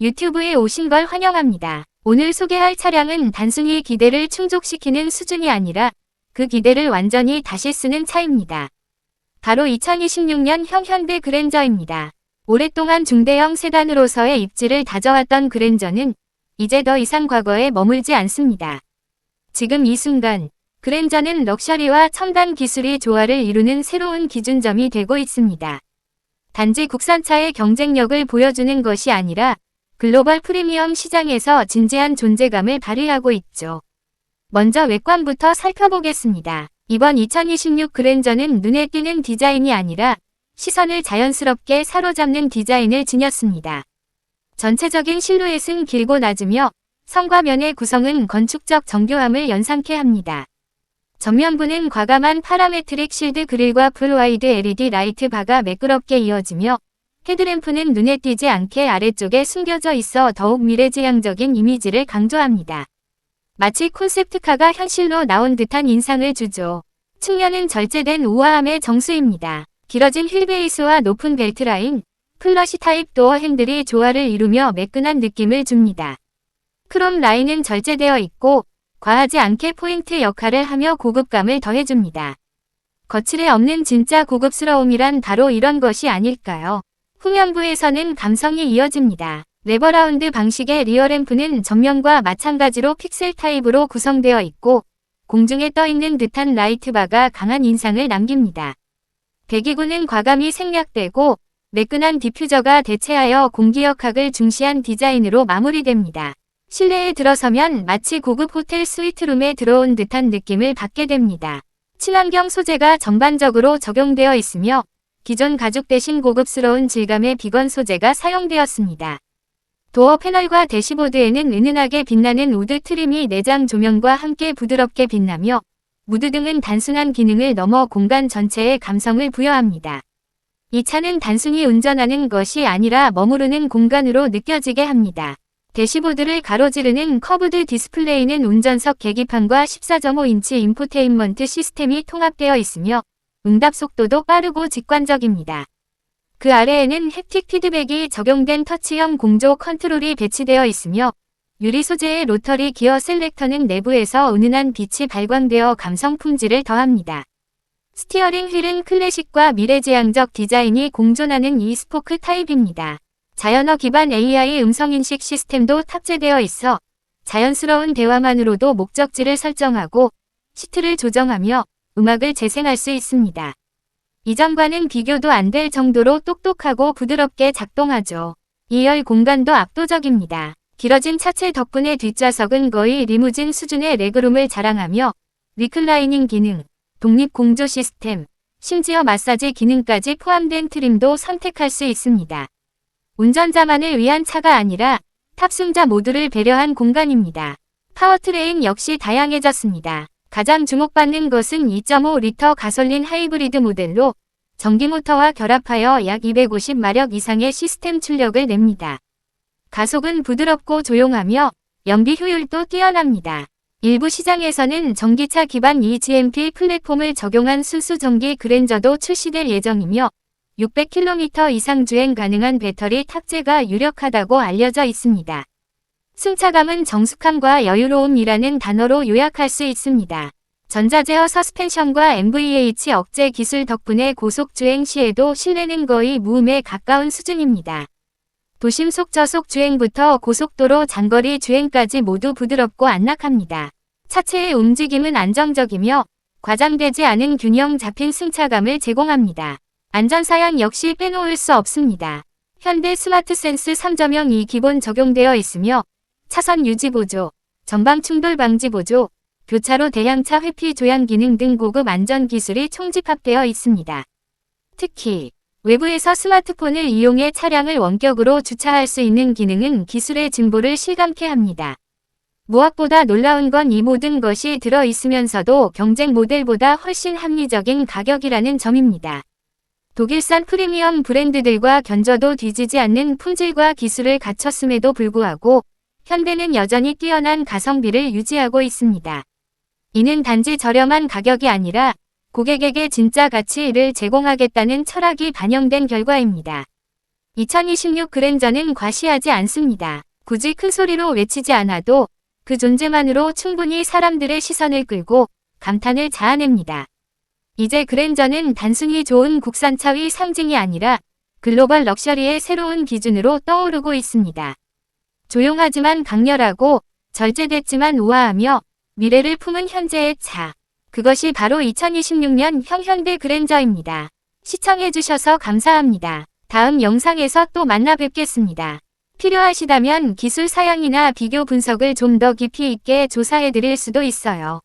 유튜브에 오신 걸 환영합니다. 오늘 소개할 차량은 단순히 기대를 충족시키는 수준이 아니라 그 기대를 완전히 다시 쓰는 차입니다. 바로 2026년형 현대 그랜저입니다. 오랫동안 중대형 세단으로서의 입지를 다져왔던 그랜저는 이제 더 이상 과거에 머물지 않습니다. 지금 이 순간 그랜저는 럭셔리와 첨단 기술이 조화를 이루는 새로운 기준점이 되고 있습니다. 단지 국산차의 경쟁력을 보여주는 것이 아니라 글로벌 프리미엄 시장에서 진지한 존재감을 발휘하고 있죠. 먼저 외관부터 살펴보겠습니다. 이번 2026 그랜저는 눈에 띄는 디자인이 아니라 시선을 자연스럽게 사로잡는 디자인을 지녔습니다. 전체적인 실루엣은 길고 낮으며 성과 면의 구성은 건축적 정교함을 연상케 합니다. 전면부는 과감한 파라메트릭 실드 그릴과 풀와이드 LED 라이트 바가 매끄럽게 이어지며 헤드램프는 눈에 띄지 않게 아래쪽에 숨겨져 있어 더욱 미래지향적인 이미지를 강조합니다. 마치 콘셉트카가 현실로 나온 듯한 인상을 주죠. 측면은 절제된 우아함의 정수입니다. 길어진 휠베이스와 높은 벨트라인, 플러시 타입 도어 핸들이 조화를 이루며 매끈한 느낌을 줍니다. 크롬 라인은 절제되어 있고 과하지 않게 포인트 역할을 하며 고급감을 더해줍니다. 거칠에 없는 진짜 고급스러움이란 바로 이런 것이 아닐까요? 후면부에서는 감성이 이어집니다. 레버라운드 방식의 리어램프는 전면과 마찬가지로 픽셀 타입으로 구성되어 있고 공중에 떠있는 듯한 라이트바가 강한 인상을 남깁니다. 배기구는 과감히 생략되고 매끈한 디퓨저가 대체하여 공기 역학을 중시한 디자인으로 마무리됩니다. 실내에 들어서면 마치 고급 호텔 스위트룸에 들어온 듯한 느낌을 받게 됩니다. 친환경 소재가 전반적으로 적용되어 있으며 기존 가죽 대신 고급스러운 질감의 비건 소재가 사용되었습니다. 도어 패널과 대시보드에는 은은하게 빛나는 우드 트림이 내장 조명과 함께 부드럽게 빛나며 무드 등은 단순한 기능을 넘어 공간 전체에 감성을 부여합니다. 이 차는 단순히 운전하는 것이 아니라 머무르는 공간으로 느껴지게 합니다. 대시보드를 가로지르는 커브드 디스플레이는 운전석 계기판과 14.5인치 인포테인먼트 시스템이 통합되어 있으며 응답 속도도 빠르고 직관적입니다. 그 아래에는 햅틱 피드백이 적용된 터치형 공조 컨트롤이 배치되어 있으며 유리 소재의 로터리 기어 셀렉터는 내부에서 은은한 빛이 발광되어 감성 품질을 더합니다. 스티어링 휠은 클래식과 미래지향적 디자인이 공존하는 이 스포크 타입입니다. 자연어 기반 AI 음성인식 시스템도 탑재되어 있어 자연스러운 대화만으로도 목적지를 설정하고 시트를 조정하며 음악을 재생할 수 있습니다. 이전과는 비교도 안 될 정도로 똑똑하고 부드럽게 작동하죠. 2열 공간도 압도적입니다. 길어진 차체 덕분에 뒷좌석은 거의 리무진 수준의 레그룸을 자랑하며 리클라이닝 기능, 독립 공조 시스템, 심지어 마사지 기능까지 포함된 트림도 선택할 수 있습니다. 운전자만을 위한 차가 아니라 탑승자 모두를 배려한 공간입니다. 파워트레인 역시 다양해졌습니다. 가장 주목받는 것은 2.5리터 가솔린 하이브리드 모델로 전기 모터와 결합하여 약 250마력 이상의 시스템 출력을 냅니다. 가속은 부드럽고 조용하며 연비 효율도 뛰어납니다. 일부 시장에서는 전기차 기반 EGMP 플랫폼을 적용한 순수 전기 그랜저도 출시될 예정이며 600km 이상 주행 가능한 배터리 탑재가 유력하다고 알려져 있습니다. 승차감은 정숙함과 여유로움이라는 단어로 요약할 수 있습니다. 전자제어 서스펜션과 MVH 억제 기술 덕분에 고속 주행 시에도 실내는 거의 무음에 가까운 수준입니다. 도심 속 저속 주행부터 고속도로 장거리 주행까지 모두 부드럽고 안락합니다. 차체의 움직임은 안정적이며 과장되지 않은 균형 잡힌 승차감을 제공합니다. 안전사양 역시 빼놓을 수 없습니다. 현대 스마트 센스 3.0이 기본 적용되어 있으며 차선 유지 보조, 전방 충돌 방지 보조, 교차로 대향차 회피 조향 기능 등 고급 안전 기술이 총집합되어 있습니다. 특히 외부에서 스마트폰을 이용해 차량을 원격으로 주차할 수 있는 기능은 기술의 진보를 실감케 합니다. 무엇보다 놀라운 건 이 모든 것이 들어 있으면서도 경쟁 모델보다 훨씬 합리적인 가격이라는 점입니다. 독일산 프리미엄 브랜드들과 견져도 뒤지지 않는 품질과 기술을 갖췄음에도 불구하고 현대는 여전히 뛰어난 가성비를 유지하고 있습니다. 이는 단지 저렴한 가격이 아니라 고객에게 진짜 가치를 제공하겠다는 철학이 반영된 결과입니다. 2026 그랜저는 과시하지 않습니다. 굳이 큰 소리로 외치지 않아도 그 존재만으로 충분히 사람들의 시선을 끌고 감탄을 자아냅니다. 이제 그랜저는 단순히 좋은 국산차의 상징이 아니라 글로벌 럭셔리의 새로운 기준으로 떠오르고 있습니다. 조용하지만 강렬하고 절제됐지만 우아하며 미래를 품은 현재의 차. 그것이 바로 2026년 형현대 그랜저입니다. 시청해주셔서 감사합니다. 다음 영상에서 또 만나 뵙겠습니다. 필요하시다면 기술 사양이나 비교 분석을 좀 더 깊이 있게 조사해 드릴 수도 있어요.